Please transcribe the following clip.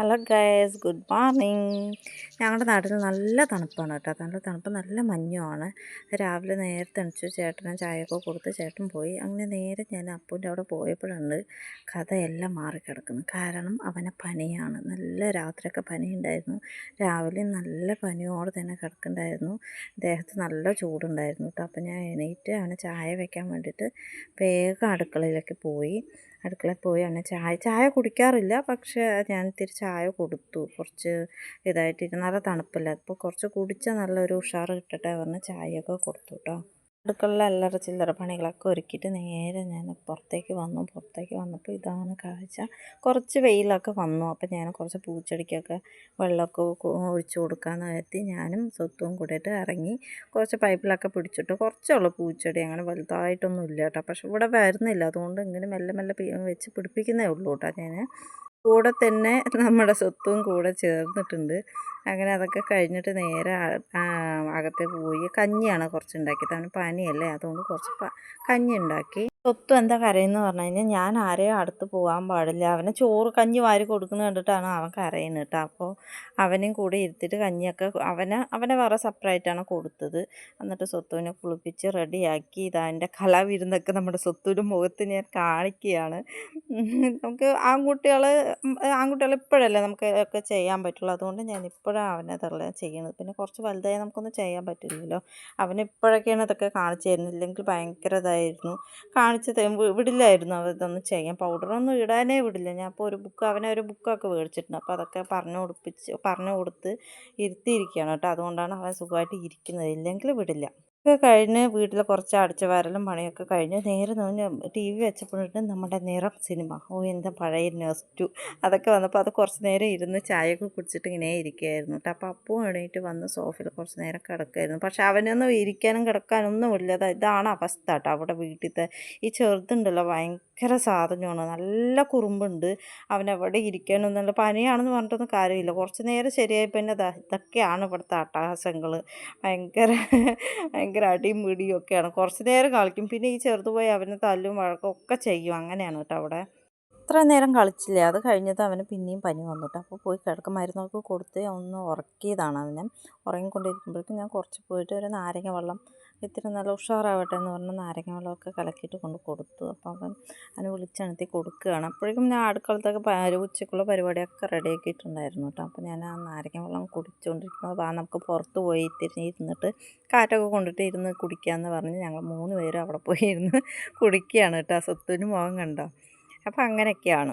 Hello guys good morning ഞങ്ങളുടെ നാട്ടിൽ നല്ല തണുപ്പാണ് കേട്ടോ. നല്ല തണുപ്പ് നല്ല മഞ്ഞുമാണ്. രാവിലെ നേരത്തെ അണിച്ചു ചേട്ടനും ചായയൊക്കെ കൊടുത്ത് ചേട്ടൻ പോയി. അങ്ങനെ നേരെ ഞാൻ അപ്പൂന്റെ അവിടെ പോയപ്പോഴാണ് കഥയെല്ലാം മാറിക്കിടക്കുന്നത്. കാരണം അവനെ പനിയാണ്. നല്ല രാത്രിയൊക്കെ പനിയുണ്ടായിരുന്നു. രാവിലെ നല്ല പനിയോടെ തന്നെ കിടക്കുന്നുണ്ടായിരുന്നു. ദേഹത്ത് നല്ല ചൂടുണ്ടായിരുന്നു കേട്ടോ. അപ്പം ഞാൻ എണീറ്റ് അവനെ ചായ വയ്ക്കാൻ വേണ്ടിയിട്ട് വേഗം അടുക്കളയിലേക്ക് പോയി. അടുക്കളയിൽ പോയി അവനെ ചായ ചായ കുടിക്കാറില്ല. പക്ഷേ ഞാൻ ഇത്തിരി ചായ കൊടുത്തു. കുറച്ച് ഇതായിട്ട് നല്ല തണുപ്പല്ല. അപ്പോൾ കുറച്ച് കുടിച്ചാൽ നല്ലൊരു ഉഷാറ് കിട്ടട്ടെ പറഞ്ഞ് ചായയൊക്കെ കൊടുത്തു കേട്ടോ. അടുക്കളയിൽ അല്ലറ ചില്ലറ പണികളൊക്കെ ഒരുക്കിയിട്ട് നേരെ ഞാൻ പുറത്തേക്ക് വന്നു. പുറത്തേക്ക് വന്നപ്പോൾ ഇതാണ് കാഴ്ച. കുറച്ച് വെയിലൊക്കെ വന്നു. അപ്പോൾ ഞാൻ കുറച്ച് പൂച്ചെടിക്കൊക്കെ വെള്ളമൊക്കെ ഒഴിച്ചു കൊടുക്കാമെന്ന് കരുതി ഞാനും സ്വത്തും കൂടിയിട്ട് ഇറങ്ങി കുറച്ച് പൈപ്പിലൊക്കെ പിടിച്ചിട്ട്. കുറച്ചുള്ള പൂച്ചെടി. അങ്ങനെ വലുതായിട്ടൊന്നും ഇല്ല കേട്ടോ. പക്ഷെ ഇവിടെ വരുന്നില്ല. അതുകൊണ്ട് ഇങ്ങനെ മെല്ലെ മെല്ലെ വെച്ച് പിടിപ്പിക്കുന്നേ ഉള്ളൂ കേട്ടോ ഞാൻ. കൂടെ തന്നെ നമ്മുടെ സ്വത്തും കൂടെ ചേർന്നിട്ടുണ്ട്. അങ്ങനെ അതൊക്കെ കഴിഞ്ഞിട്ട് നേരെ അകത്തെ പോയി. കഞ്ഞിയാണ് കുറച്ച് ഉണ്ടാക്കിയത് അവന് പനിയല്ലേ. അതുകൊണ്ട് കുറച്ച് കഞ്ഞി ഉണ്ടാക്കി സ്വത്തും എന്താ കരയെന്ന് പറഞ്ഞു കഴിഞ്ഞാൽ ഞാൻ ആരെയും അടുത്ത് പോകാൻ പാടില്ല. അവനെ ചോറ് കഞ്ഞി വാരി കൊടുക്കുന്നത് കണ്ടിട്ടാണ് അവൻ കരയുന്നത് കേട്ടോ. അപ്പോൾ അവനും കൂടെ ഇരുത്തിയിട്ട് കഞ്ഞിയൊക്കെ അവനെ അവനെ വേറെ സെപ്പറേറ്റാണ് കൊടുത്തത്. എന്നിട്ട് സ്വത്തുവിനെ കുളിപ്പിച്ച് റെഡിയാക്കി ഇതാ എന്റെ കലാവിരുന്നൊക്കെ നമ്മുടെ സ്വത്തുവിന്റെ മുഖത്ത് ഞാൻ കാണിക്കുകയാണ്. നമുക്ക് ആൺകുട്ടികൾ ആൺകുട്ടികൾ ഇപ്പോഴല്ലേ നമുക്ക് ഒക്കെ ചെയ്യാൻ പറ്റുള്ളൂ. അതുകൊണ്ട് ഞാൻ ഇപ്പോഴാണ് അവനെ തള്ള ചെയ്യുന്നത്. പിന്നെ കുറച്ച് വലുതായി നമുക്കൊന്നും ചെയ്യാൻ പറ്റില്ലല്ലോ. അവനിപ്പോഴൊക്കെയാണ് ഇതൊക്കെ കാണിച്ചു തരുന്നത്. ഇല്ലെങ്കിൽ ഭയങ്കര ഇതായിരുന്നു. കാണിച്ച് വിടില്ലായിരുന്നു ഇതൊന്നും ചെയ്യാൻ. പൗഡറൊന്നും ഇടാനേ വിടില്ല. ഞാൻ അപ്പോൾ ഒരു ബുക്ക് അവനെ ഒരു ബുക്കൊക്കെ മേടിച്ചിട്ടുണ്ട്. അപ്പോൾ അതൊക്കെ പറഞ്ഞു കൊടുപ്പിച്ച് പറഞ്ഞു കൊടുത്ത് ഇരുത്തിയിരിക്കുകയാണ് കേട്ടോ. അതുകൊണ്ടാണ് അവൻ സുഖമായിട്ട് ഇരിക്കുന്നത്. ഇല്ലെങ്കിൽ വിടില്ല. ഒക്കെ കഴിഞ്ഞ് വീട്ടിൽ കുറച്ച് അടിച്ച വാരലും പണിയൊക്കെ കഴിഞ്ഞ് നേരെ നോഞ്ഞ് ടി വി വെച്ചപ്പോഴിട്ട് നമ്മുടെ നിറം സിനിമ. ഓ എന്താ പഴയ നെസ്റ്റു അതൊക്കെ വന്നപ്പോൾ അത് കുറച്ച് നേരം ഇരുന്ന് ചായയൊക്കെ കുടിച്ചിട്ട് ഇങ്ങനെ ഇരിക്കുകയായിരുന്നു കേട്ടോ. അപ്പോൾ അപ്പവും എണീറ്റ് വന്ന് സോഫയിൽ കുറച്ച് നേരം കിടക്കുമായിരുന്നു പക്ഷെ അവനൊന്നും ഇരിക്കാനും കിടക്കാനൊന്നും ഇല്ല. ഇതാണ് അവസ്ഥ കേട്ടോ അവിടെ വീട്ടിലത്തെ ഈ ചെറുതുണ്ടല്ലോ ഭയങ്കര സാധനമാണ്. നല്ല കുറുമ്പുണ്ട്. അവനെവിടെ ഇരിക്കാനൊന്നുമില്ല. പനിയാണെന്ന് പറഞ്ഞിട്ടൊന്നും കാര്യമില്ല. കുറച്ച് നേരം ശരിയായി പിന്നെ ഇതൊക്കെയാണ് ഇവിടുത്തെ അട്ടഹാസങ്ങൾ ഭയങ്കര ഭയങ്കര അടിയും പിടിയും ഒക്കെയാണ്. കുറച്ച് നേരം കളിക്കും. പിന്നെ ഈ ചെറുതുപോയി അവന് തല്ലും വഴക്കും ഒക്കെ ചെയ്യും. അങ്ങനെയാണ് കേട്ടോ അവിടെ. അത്ര നേരം കളിച്ചില്ലേ? അത് കഴിഞ്ഞത് അവന് പിന്നെയും പനി വന്നിട്ട്. അപ്പോൾ പോയി കിടക്കും. മരുന്നൊക്കെ കൊടുത്ത് ഒന്ന് ഉറക്കിയതാണ് അവനെ. ഉറങ്ങിക്കൊണ്ടിരിക്കുമ്പോഴേക്കും ഞാൻ കുറച്ച് പോയിട്ട് ഒരു നാരങ്ങ വെള്ളം ഇത്തിരി നല്ല ഉഷാറാവട്ടെ എന്ന് പറഞ്ഞ് നാരങ്ങ വെള്ളമൊക്കെ കലക്കിയിട്ട് കൊണ്ട് കൊടുത്തു. അപ്പോൾ അവൻ അതിന് വിളിച്ചണത്തി കൊടുക്കുകയാണ്. അപ്പോഴേക്കും ഞാൻ അടുക്കളത്തൊക്കെ ഉച്ചയ്ക്കുള്ള പരിപാടിയൊക്കെ റെഡിയാക്കിയിട്ടുണ്ടായിരുന്നു കേട്ടോ. അപ്പോൾ ഞാൻ ആ നാരങ്ങ വെള്ളം കുടിച്ചുകൊണ്ടിരിക്കുന്നത് ആ നമുക്ക് പുറത്ത് പോയി ഇത്തിരി ഇരുന്നിട്ട് കാറ്റൊക്കെ കൊണ്ടിട്ട് ഇരുന്ന് കുടിക്കാമെന്ന് പറഞ്ഞ് ഞങ്ങൾ മൂന്ന് പേരും അവിടെ പോയി ഇരുന്ന് കുടിക്കുകയാണ് കേട്ടോ. സ്വത്തിന് മുഖം കണ്ടോ? അപ്പോൾ അങ്ങനെയൊക്കെയാണ്.